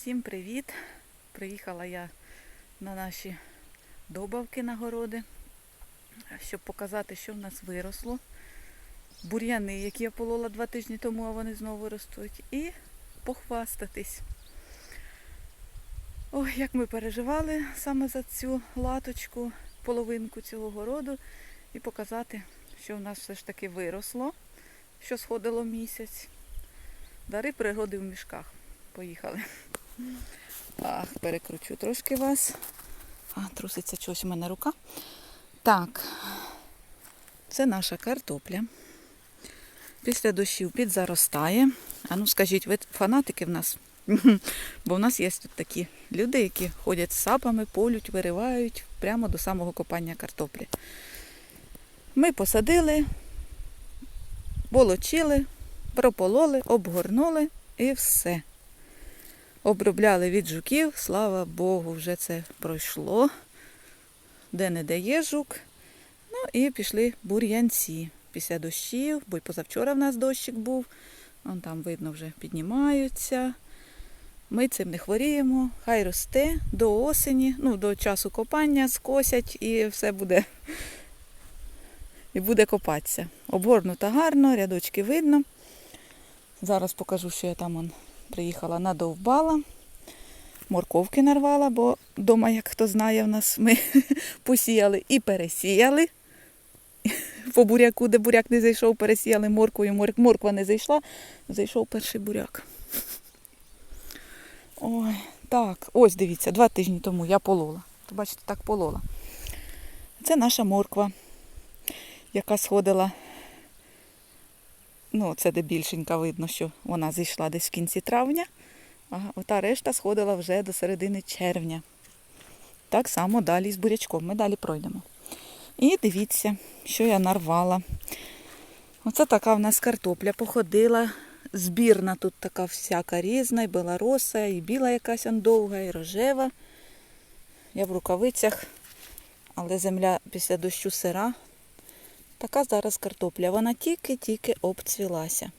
Всім привіт! Приїхала я на наші добавки на городи, щоб показати, що в нас виросло. Бур'яни, які я полола два тижні тому, а вони знову ростуть. І похвастатись. Ой, як ми переживали саме за цю латочку, половинку цього городу, і показати, що в нас все ж таки виросло, що сходило місяць. Дари природи в мішках. Поїхали. Ах, перекручу трошки вас. А, труситься чогось у мене рука. Так, це наша картопля. Після дощів підзаростає. А ну скажіть, ви фанатики в нас? Бо в нас є тут такі люди, які ходять з сапами, полють, виривають прямо до самого копання картоплі. Ми посадили, волочили, пропололи, обгорнули і все. Обробляли від жуків, слава Богу, вже це пройшло. Де не де є жук. Ну і пішли бур'янці після дощів, бо й позавчора в нас дощик був. Вон там видно вже піднімаються. Ми цим не хворіємо, хай росте до осені, ну, до часу копання, скосять і все буде. І буде копатися. Обгорнута гарно, рядочки видно. Зараз покажу, що я там он приїхала надовбала. Морковки нарвала, бо вдома, як хто знає, в нас ми посіяли і пересіяли. По буряку, де буряк не зайшов, пересіяли морквою, мор- морква не зайшла, зайшов перший буряк. Ой, так, ось дивіться, два тижні тому я полола. То бачите, так полола. Це наша морква, яка сходила Ну, це де більшенька видно, що вона зійшла десь в кінці травня, а ота решта сходила вже до середини червня. Так само далі з бурячком. Ми далі пройдемо. І дивіться, що я нарвала. Оце така в нас картопля походила. Збірна тут така всяка різна, і белороса, і біла якась довга, і рожева. Я в рукавицях, але земля після дощу сира, Така зараз картопля. Вона тільки-тільки обцвілася.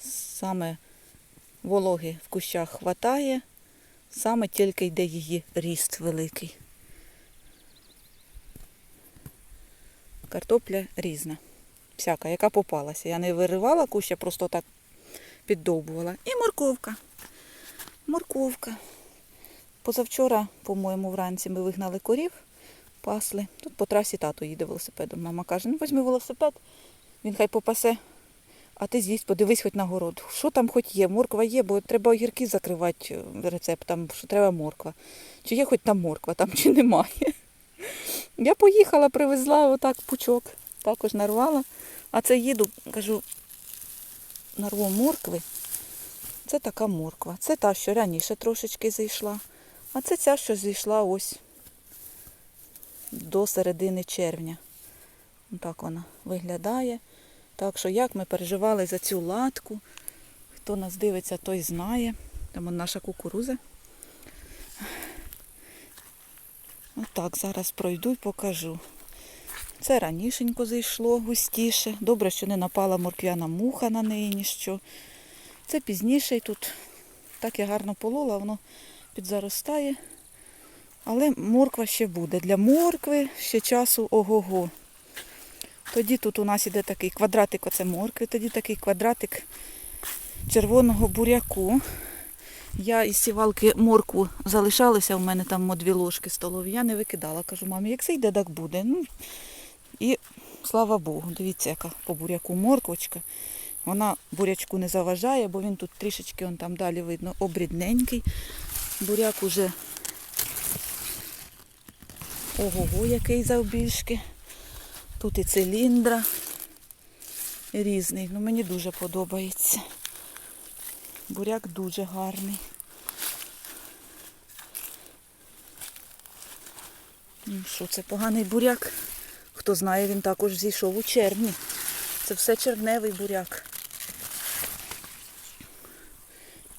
Саме вологи в кущах хватає, саме тільки йде її ріст великий. Картопля різна. Всяка, яка попалася. Я не виривала куща, просто так піддовбувала. І морковка. Морковка. Позавчора, по-моєму, вранці ми вигнали корів пасли. Тут по трасі тато їде велосипедом. Мама каже, ну візьми велосипед, він хай попасе, а ти з'їсть, подивись хоч на город. Що там хоч є? Морква є, бо треба огірки закривати е, рецептом, що треба морква. Чи є хоч там морква, там чи немає. Я поїхала, привезла отак пучок, також нарвала. А це їду, кажу, нарву моркви. Це така морква. Це та, що раніше трошечки зайшла. А це ця, що зійшла ось до середини червня. Так вона виглядає. Так що як ми переживали за цю латку, хто нас дивиться, той знає. Там наша кукуруза. Отак, зараз пройду і покажу. Це ранішенько зайшло густіше. Добре, що не напала морквяна муха на неї ніщо. Це пізніше і тут так я гарно полола, воно підзаростає. Але морква ще буде. Для моркви ще часу ого-го. Тоді тут у нас іде такий квадратик оце моркви, тоді такий квадратик червоного буряку. Я із сівалки моркву залишалася, у мене там дві ложки столові. Я не викидала. Кажу, мамі, як зайде, так буде. Ну, і слава Богу, дивіться, яка по буряку морквочка. Вона бурячку не заважає, бо він тут трішечки он там далі видно обрідненький. Буряк уже Ого, який завбільшки. Тут і циліндра різний. Ну мені дуже подобається. Буряк дуже гарний. Ну що, це поганий буряк? Хто знає, він також зійшов у червні. Це все червневий буряк.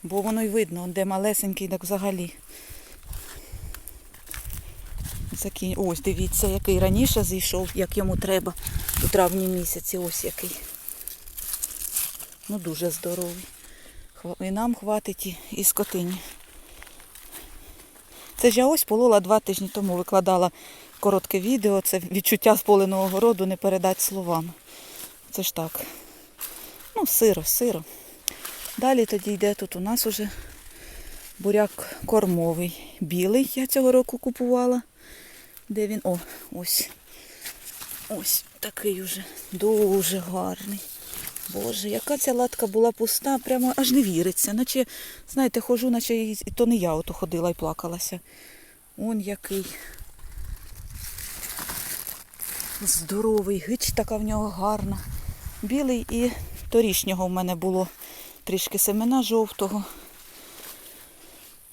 Бо воно й видно, де малесенький, так взагалі. Закінь... Ось, дивіться, який раніше зійшов, як йому треба у травні місяці. Ось який. Ну, дуже здоровий. І нам хватить і, і скотині. Це ж я ось полола два тижні тому, викладала коротке відео. Це відчуття споленого городу не передати словами. Це ж так. Ну, сиро, сиро. Далі тоді йде тут у нас уже буряк кормовий. Білий я цього року купувала. Де він? О, ось. Ось такий уже. Дуже гарний. Боже, яка ця латка була пуста, прямо аж не віриться. Наче, знаєте, хожу, наче і то не я ото ходила і плакалася. Он який. Здоровий, гич така в нього гарна. Білий і торішнього в мене було трішки семена жовтого.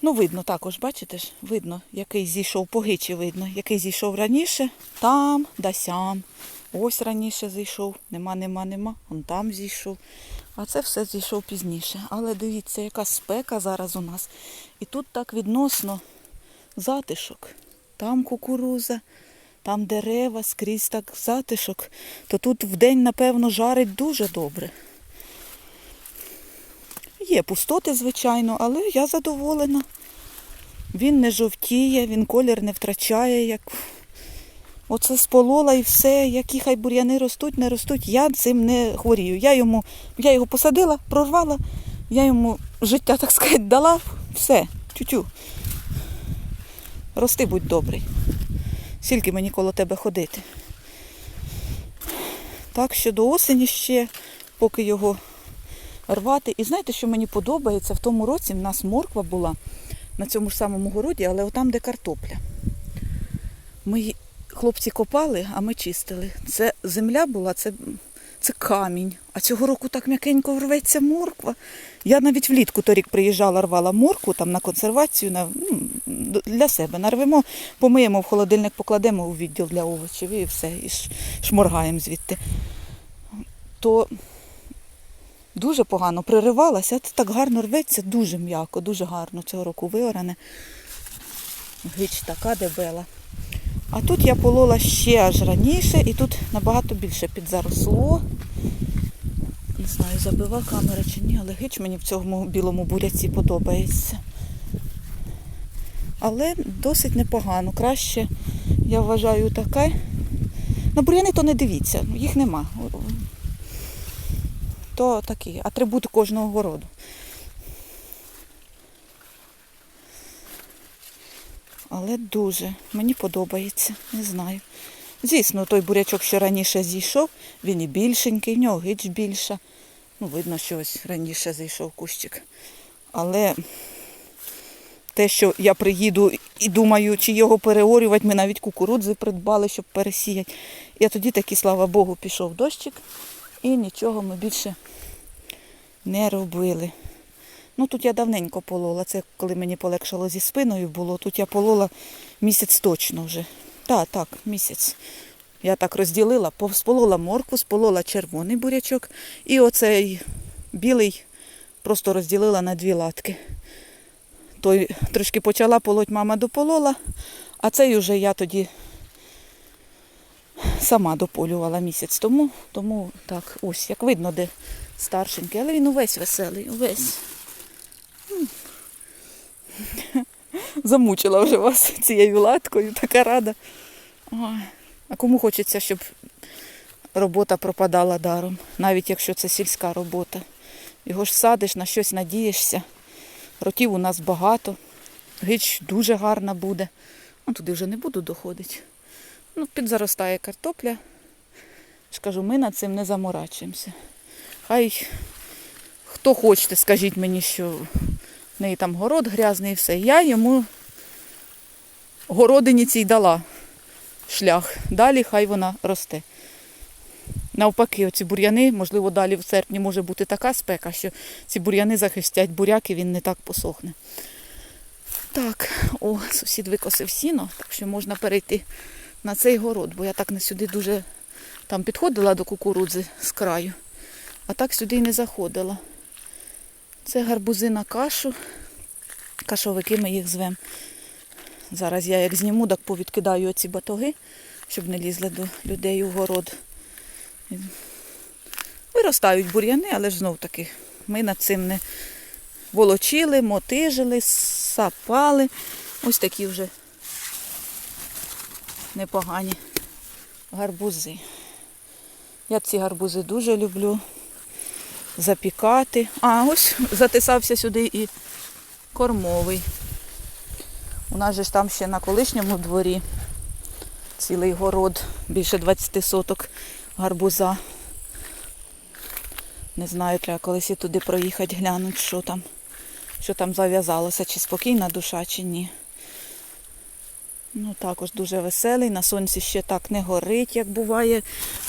Ну, видно також, бачите ж, видно, який зійшов по гичі видно, який зійшов раніше, там, да сям. Ось раніше зійшов, нема, нема, нема. Он там зійшов. А це все зійшов пізніше. Але дивіться, яка спека зараз у нас. І тут так відносно затишок. Там кукуруза, там дерева, скрізь так затишок. То тут вдень, напевно, жарить дуже добре. Є пустоти, звичайно, але я задоволена. Він не жовтіє, він колір не втрачає. Як... Оце сполола і все, які хай бур'яни ростуть, не ростуть, я цим не хворію. Я, йому, я його посадила, прорвала, я йому життя, так сказати, дала, все, тютю. Рости будь добрий. Скільки мені коло тебе ходити. Так що до осені ще, поки його рвати. І знаєте, що мені подобається? В тому році в нас морква була на цьому ж самому городі, але отам, де картопля. Ми хлопці копали, а ми чистили. Це земля була, це, це камінь. А цього року так м'якенько рветься морква. Я навіть влітку торік приїжджала, рвала моркву там на консервацію, на, ну, для себе. Нарвемо, помиємо в холодильник, покладемо у відділ для овочів і все, і шморгаємо звідти. То дуже погано приривалася, а це так гарно рветься, дуже м'яко, дуже гарно цього року виоране. Гич така дебела. А тут я полола ще аж раніше і тут набагато більше підзаросло. Не знаю, забива камера чи ні, але гич мені в цьому білому буряці подобається. Але досить непогано. Краще, я вважаю, таке. На бур'яни то не дивіться, їх нема. То такі атрибути кожного городу. Але дуже мені подобається, не знаю. Звісно, той бурячок, що раніше зійшов, він і більшенький, в нього гич більша. Ну, видно, що ось раніше зійшов кущик. Але те, що я приїду і думаю, чи його переорювати, ми навіть кукурудзи придбали, щоб пересіяти. І тоді таки, слава Богу, пішов дощик, і нічого ми більше не робили. Ну тут я давненько полола. Це коли мені полегшало зі спиною було. Тут я полола місяць точно вже. Так, так, місяць. Я так розділила, сполола моркву, сполола червоний бурячок і оцей білий просто розділила на дві латки. Той трошки почала полоть, мама дополола, а цей уже я тоді сама дополювала місяць тому. Тому так, ось, як видно, де старшенький, але він увесь веселий, увесь. Замучила вже вас цією латкою, така рада. А кому хочеться, щоб робота пропадала даром, навіть якщо це сільська робота. Його ж садиш, на щось надієшся. Ротів у нас багато. Гич дуже гарна буде. Ну, туди вже не буду доходити. Ну, підзаростає картопля. ж кажу, ми над цим не заморачуємося. Хай хто хочете, скажіть мені, що в неї там город грязний і все. Я йому городині цій дала шлях. Далі хай вона росте. Навпаки, оці бур'яни, можливо, далі в серпні може бути така спека, що ці бур'яни захистять буряк і він не так посохне. Так, о, сусід викосив сіно, так що можна перейти на цей город, бо я так не сюди дуже там підходила до кукурудзи з краю, а так сюди й не заходила. Це гарбузи на кашу. Кашовики ми їх звемо. Зараз я як зніму, так повідкидаю оці батоги, щоб не лізли до людей у город. Виростають бур'яни, але ж знов таки ми над цим не, волочили, мотижили, сапали. Ось такі вже непогані гарбузи. Я ці гарбузи дуже люблю запікати. А, ось затисався сюди і кормовий. У нас же ж там ще на колишньому дворі цілий город, більше 20 соток гарбуза. Не знаю, треба колись і туди проїхати, глянути, що там, що там зав'язалося, чи спокійна душа, чи ні. Ну, також дуже веселий. На сонці ще так не горить, як буває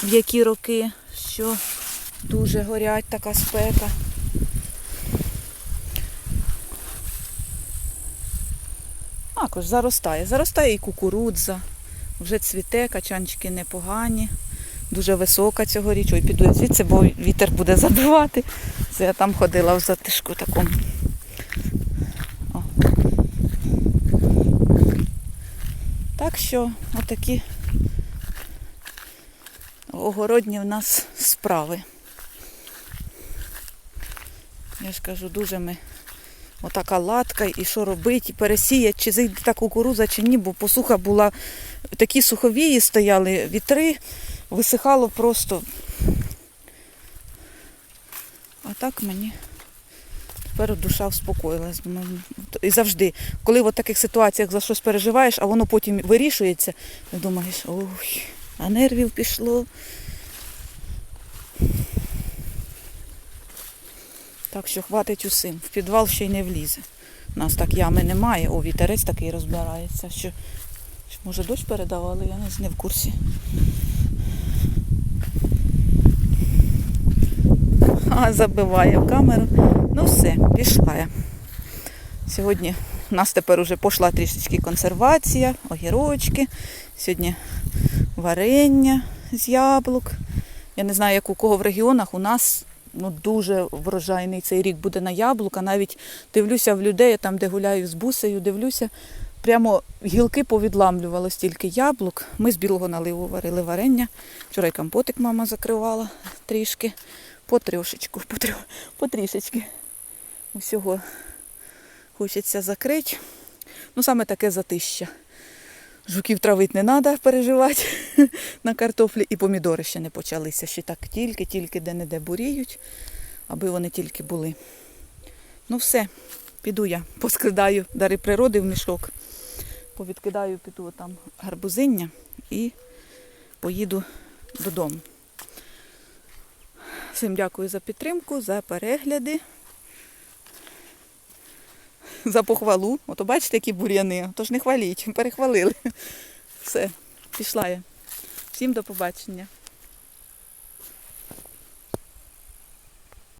в які роки, що дуже горять така спека. Також заростає. Заростає і кукурудза. Вже цвіте, качанчики непогані. Дуже висока цьогоріч. Ой, піду я звідси, бо вітер буде забивати. Це я там ходила в затишку такому. Так що отакі огородні в нас справи. Я ж кажу, дуже ми отака латка, і що робити, і пересіяти, чи зайде та кукуруза, чи ні, бо посуха була, такі суховії стояли, вітри, висихало просто. А так мені тепер душа успокоїлась. Думаю, І завжди, коли в таких ситуаціях за щось переживаєш, а воно потім вирішується, ти думаєш, ой, а нервів пішло. Так що хватить усім. В підвал ще й не влізе. У нас так ями немає. О, вітерець такий розбирається. Що, може дощ передавали, я не в курсі. А, забиває в камеру. Ну все, пішла я. Сьогодні у нас тепер уже пішла трішечки консервація, огірочки. Сьогодні варення з яблук. Я не знаю, як у кого в регіонах. У нас ну, дуже врожайний цей рік буде на яблука. Навіть дивлюся в людей, я там, де гуляю з бусею, дивлюся, прямо гілки повідламлювало стільки яблук. Ми з білого наливу варили варення. Вчора й компотик мама закривала трішки. По трьошечку, по, трьо, по трішечки. Усього хочеться закрити. Ну, саме таке затища. Жуків травити не треба переживати на картофлі. І помідори ще не почалися. Ще так тільки-тільки де-не-де буріють, аби вони тільки були. Ну все, піду я, поскидаю дари природи в мішок, повідкидаю, піду там гарбузиння і поїду додому. Всім дякую за підтримку, за перегляди, за похвалу. Ото бачите, які бур'яни, тож не хваліть, перехвалили. Все, пішла я. Всім до побачення.